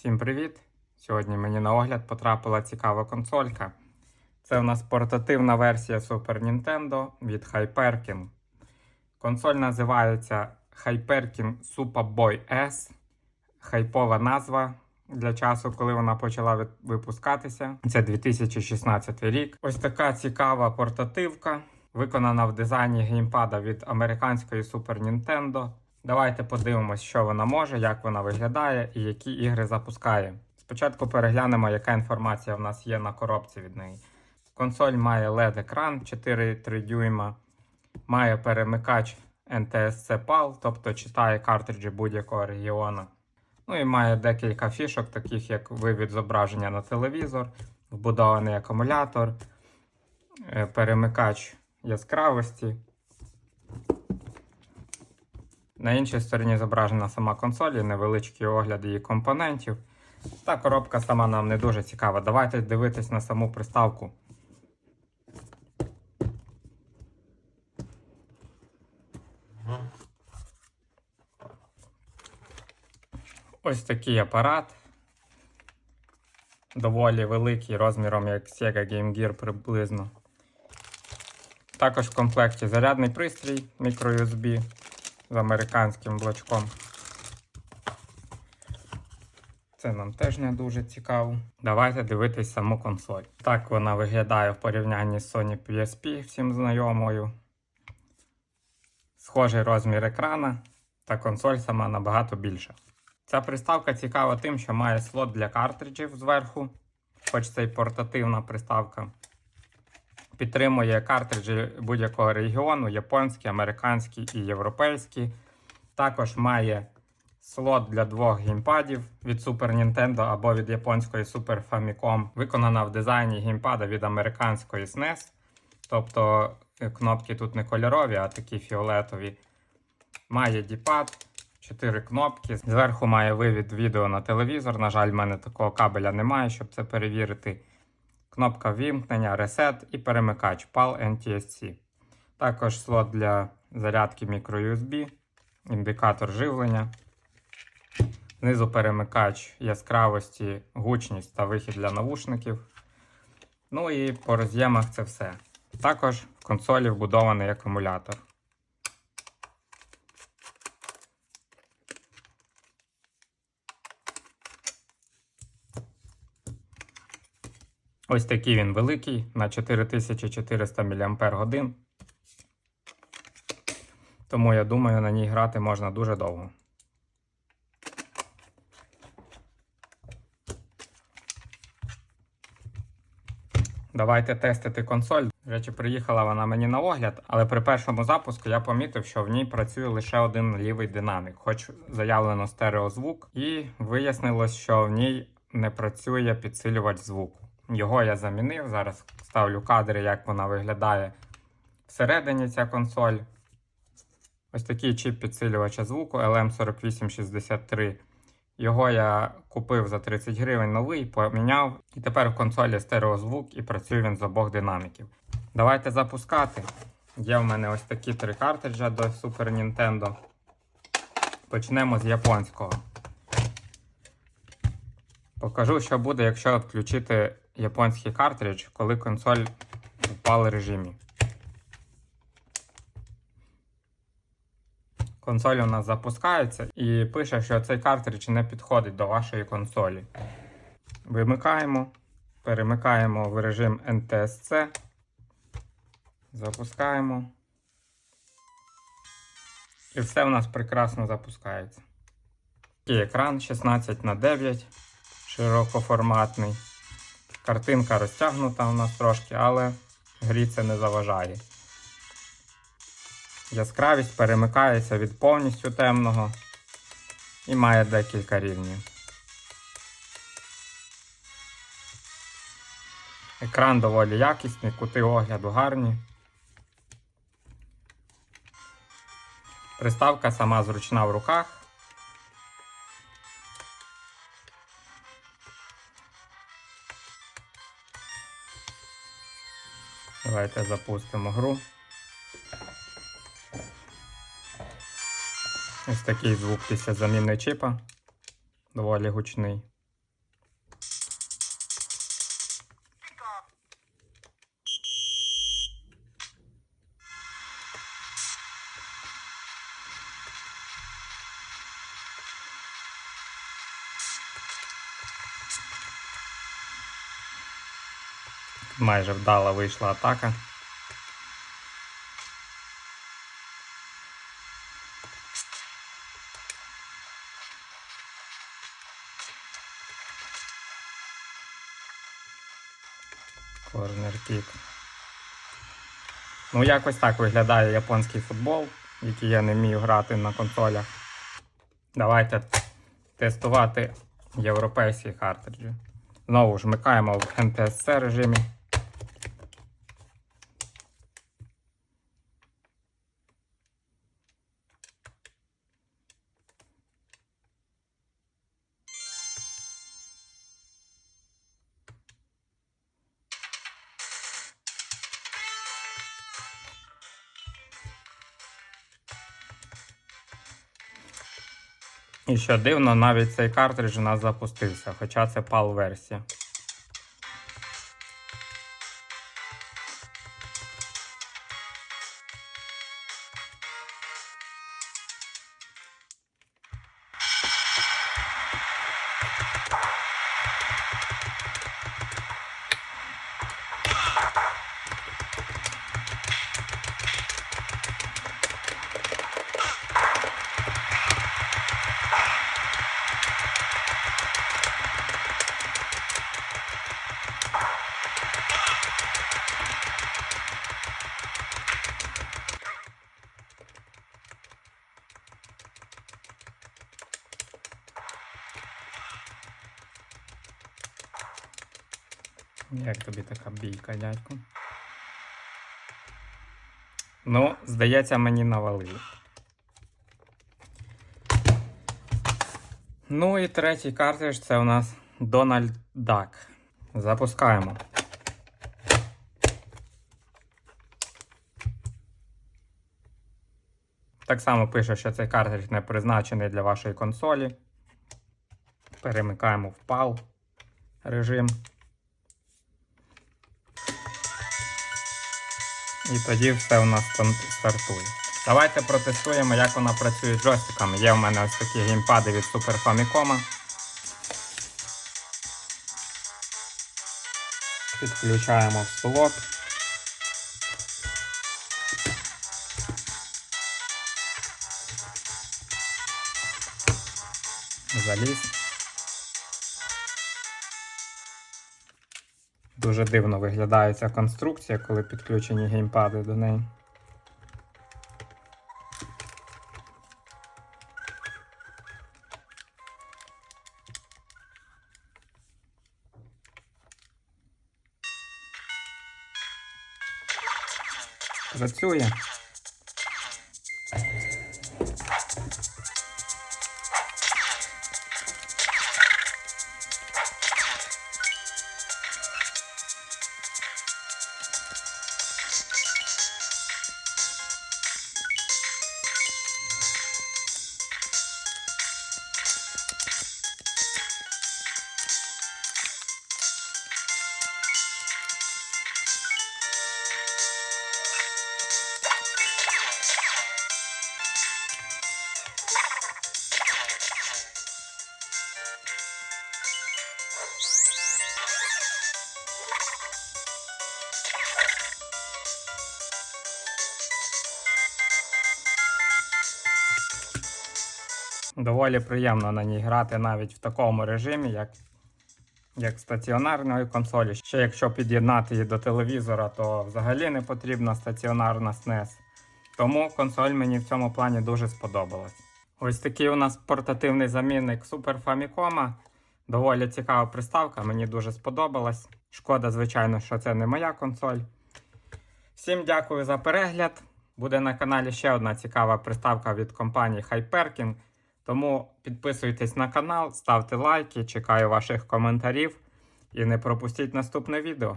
Всім привіт! Сьогодні мені на огляд потрапила цікава консолька. Це у нас портативна версія Super Nintendo від Hyperkin. Консоль називається Hyperkin Super Boy S. Хайпова назва для часу, коли вона почала випускатися. Це 2016 рік. Ось така цікава портативка, виконана в дизайні геймпада від американської Super Nintendo. Давайте подивимось, що вона може, як вона виглядає і які ігри запускає. Спочатку переглянемо, яка інформація в нас є на коробці від неї. Консоль має LED-екран 4,3 дюйма, має перемикач NTSC PAL, тобто читає картриджі будь-якого регіону. Ну і має декілька фішок, таких як вивід зображення на телевізор, вбудований акумулятор, е, перемикач яскравості. На іншій стороні зображена сама консоль, і невеличкий огляд її компонентів. Та коробка сама нам не дуже цікава. Давайте дивитись на саму приставку. Ось такий апарат. Доволі великий розміром, як Sega Game Gear приблизно. Також в комплекті зарядний пристрій microUSB з американським блочком. Це нам теж не дуже цікаво. Давайте дивитись саму консоль. Так вона виглядає в порівнянні з Sony PSP, всім знайомою. Схожий розмір екрана, та консоль сама набагато більша. Ця приставка цікава тим, що має слот для картриджів зверху, хоч це й портативна приставка. Підтримує картриджі будь-якого регіону: японські, американські і європейські. Також має слот для двох геймпадів від Super Nintendo або від японської Super Famicom, виконана в дизайні геймпада від американської SNES. Тобто е, кнопки тут не кольорові, а такі фіолетові. Має діпад, 4 кнопки. Зверху має вивід відео на телевізор. На жаль, в мене такого кабеля немає, щоб це перевірити. Кнопка вімкнення, Reset і перемикач PAL NTSC. Також слот для зарядки microUSB, індикатор живлення. Знизу перемикач яскравості, гучність та вихід для навушників. Ну і по роз'ємах це все. Також в консолі вбудований акумулятор. Ось такий він великий на 4400 мАч. Тому я думаю, на ній грати можна дуже довго. Давайте тестити консоль. До речі, приїхала вона мені на огляд, але при першому запуску я помітив, що в ній працює лише один лівий динамік, хоч заявлено стереозвук, і вияснилось, що в ній не працює підсилювач звуку. Його я замінив. Зараз ставлю кадри, як вона виглядає всередині ця консоль. Ось такий чіп підсилювача звуку LM4863. Його я купив за 30 гривень новий, поміняв. І тепер в консолі стереозвук і працює він з обох динаміків. Давайте запускати. Є в мене ось такі три картриджа до Super Nintendo. Почнемо з японського. Покажу, що буде, якщо включити японський картридж, коли консоль в PAL режимі. Консоль у нас запускається і пише, що цей картридж не підходить до вашої консолі. Вимикаємо, перемикаємо в режим NTSC. Запускаємо. І все у нас прекрасно запускається. І екран 16 на 9 широкоформатний. Картинка розтягнута у нас трошки, але грі це не заважає. Яскравість перемикається від повністю темного і має декілька рівнів. Екран доволі якісний, кути огляду гарні. Приставка сама зручна в руках. Давайте запустимо гру. Ось такий звук після заміни чіпа. Доволі гучний. Майже вдала вийшла атака. Корнер кік. Ну, якось так виглядає японський футбол, який я не вмію грати на консолях. Давайте тестувати європейські картриджі. Знову ж вмикаємо в NTSC режимі. І що дивно, навіть цей картридж у нас запустився, хоча це PAL Як тобі така бійка, дядьку? Ну, здається, мені навалили. Ну і третій картридж це у нас Donald Duck. Запускаємо. Так само пише, що цей картридж не призначений для вашої консолі. Перемикаємо в PAL режим. І тоді все у нас стартує. Давайте протестуємо, як вона працює з джойстиками. Є в мене ось такі геймпади від Super Famicom. Підключаємо в слот. Заліз. Дуже дивно виглядає ця конструкція, коли підключені геймпади до неї. Працює. Доволі приємно на ній грати навіть в такому режимі, як, як стаціонарної консолі. Ще якщо під'єднати її до телевізора, то взагалі не потрібна стаціонарна SNES. Тому консоль мені в цьому плані дуже сподобалась. Ось такий у нас портативний замінник Super Famicom. Доволі цікава приставка, мені дуже сподобалась. Шкода, звичайно, що це не моя консоль. Всім дякую за перегляд. Буде на каналі ще одна цікава приставка від компанії Hyperkin. Тому підписуйтесь на канал, ставте лайки, чекаю ваших коментарів і не пропустіть наступне відео.